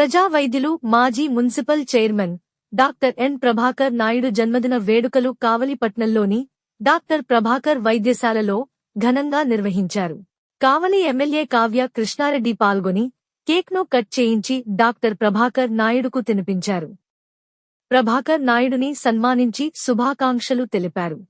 ప్రజా వైద్యులు మాజీ municipal chairman doctor N. Prabhakar Naidu జన్మదిన వేడుకలు కావలిపట్నంలోని డాక్టర్ ప్రభాకర్ వైద్యశాలలో ఘనంగా నిర్వహించారు. కావలి ఎమ్మెల్యే కావ్య కృష్ణారెడ్డి పాల్గొని కేక్ను కట్ చేయించి డాక్టర్ ప్రభాకర్ నాయుడుకు తినిపించారు. ప్రభాకర్ నాయుడుని సన్మానించి శుభాకాంక్షలు తెలిపారు.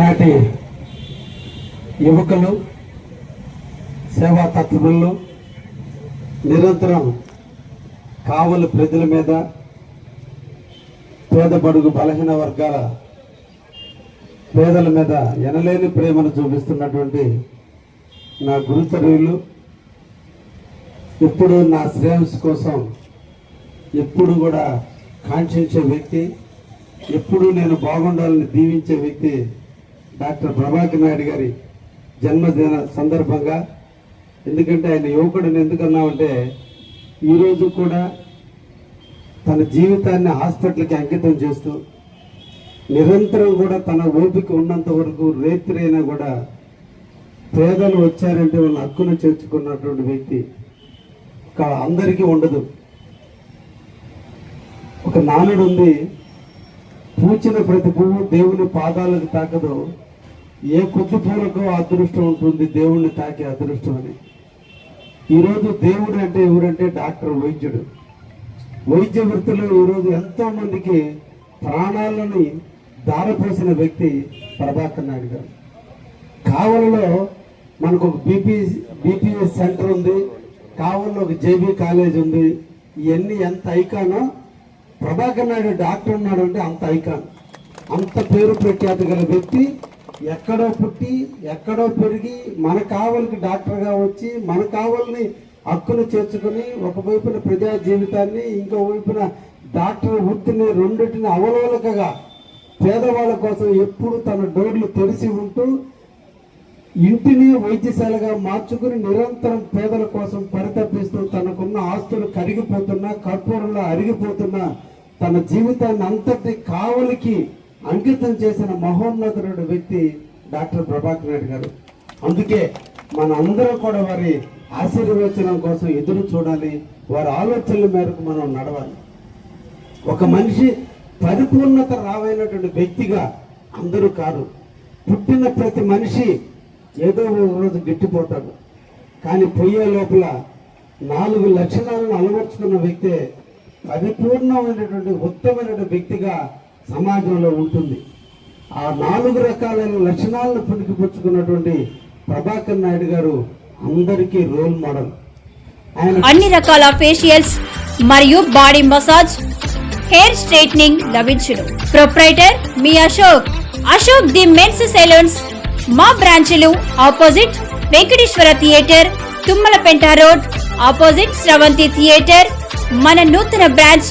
ఈనాటి యువకులు సేవా తత్వములు నిరంతరం కావలి ప్రజల మీద పేద బడుగు బలహీన వర్గాల పేదల మీద ఎనలేని ప్రేమను చూపిస్తున్నటువంటి నా గురుచర్యులు. ఎప్పుడు నా శ్రేయస్ కోసం ఎప్పుడు కూడా కాంక్షించే వ్యక్తి ఎప్పుడు నేను బాగుండాలని దీవించే వ్యక్తి డాక్టర్ ప్రభాకర్ నాయుడు గారి జన్మదిన సందర్భంగా. ఎందుకంటే ఆయన యువకుడిని ఎందుకన్నామంటే ఈరోజు కూడా తన జీవితాన్ని హాస్పిటల్కి అంకితం చేస్తూ నిరంతరం కూడా తన ఓపిక ఉన్నంత వరకు రేత్రి అయినా కూడా పేదలు వచ్చారంటే వాళ్ళ హక్కును చేర్చుకున్నటువంటి వ్యక్తి అందరికీ ఉండదు. ఒక నానుడు ఉంది పూచిన ప్రతి పువ్వు దేవుని పాదాలకు తాకదు. ఏ కొద్ది పూలకు అదృష్టం ఉంటుంది దేవుణ్ణి తాకే అదృష్టం అని. ఈరోజు దేవుడు అంటే ఎవరంటే డాక్టర్ వైద్యుడు. వైద్య వృత్తిలో ఈరోజు ఎంతో మందికి ప్రాణాలని దారపోసిన వ్యక్తి ప్రభాకర్ నాయుడు గారు. కావలలో మనకు ఒక బీపీ బీపీఎస్ సెంటర్ ఉంది కావలలో ఒక జేబీ కాలేజ్ ఉంది. ఇవన్నీ ఎంత ఐకానో ప్రభాకర్ నాయుడు డాక్టర్ ఉన్నాడు అంటే అంత ఐకాన్. అంత పేరు ప్రఖ్యాతి గల వ్యక్తి ఎక్కడో పుట్టి ఎక్కడో పెరిగి మన కావలికి డాక్టర్గా వచ్చి మన కావల్ని హక్కును చేర్చుకుని ఒకవైపున ప్రజా జీవితాన్ని ఇంకో వైపున డాక్టర్ వృత్తిని రెండింటిని అవలోలకగా పేదవాళ్ళ కోసం ఎప్పుడు తన డోర్లు తెరిచి ఉంటూ ఇంటిని వైద్యశాలగా మార్చుకుని నిరంతరం పేదల కోసం పరితపిస్తూ తనకున్న ఆస్తులు కరిగిపోతున్నా కర్పూరంలో అరిగిపోతున్నా తన జీవితాన్ని అంతటి కావలికి అంకితం చేసిన మహోన్నతుడు వ్యక్తి డాక్టర్ ప్రభాకర్ రెడ్డి గారు. అందుకే మన అందరూ కూడా వారి ఆశీర్వచనం కోసం ఎదురు చూడాలి. వారి ఆలోచనల మేరకు మనం నడవాలి. ఒక మనిషి పరిపూర్ణత రావైనటువంటి వ్యక్తిగా అందరూ కాదు పుట్టిన ప్రతి మనిషి ఏదో ఒక రోజు గిట్టిపోతాడు. కానీ పొయ్యే లోపల నాలుగు లక్షణాలను అలవర్చుకున్న వ్యక్తే పరిపూర్ణమైనటువంటి ఉత్తమమైనటువంటి వ్యక్తిగా సమాజంలో ఉంటుంది. ఆ నాలుగు రకాలైన లక్షణాలను పుణికిపుచ్చుకున్నటువంటి ప్రభాకర్ నాయుడు గారు అందరికీ రోల్ మోడల్. ఆయన అన్ని రకాల ఫేషియల్స్ మరియు బాడీ మసాజ్ హెయిర్ స్ట్రైట్నింగ్ లభించును. Proprietor me Ashok. Ashok the men's salons. మా బ్రాంచ్లు opposite Venkateswara theatre Tummalapenta road. Opposite Sravanthi theatre. మన నూతన బ్రాంచ్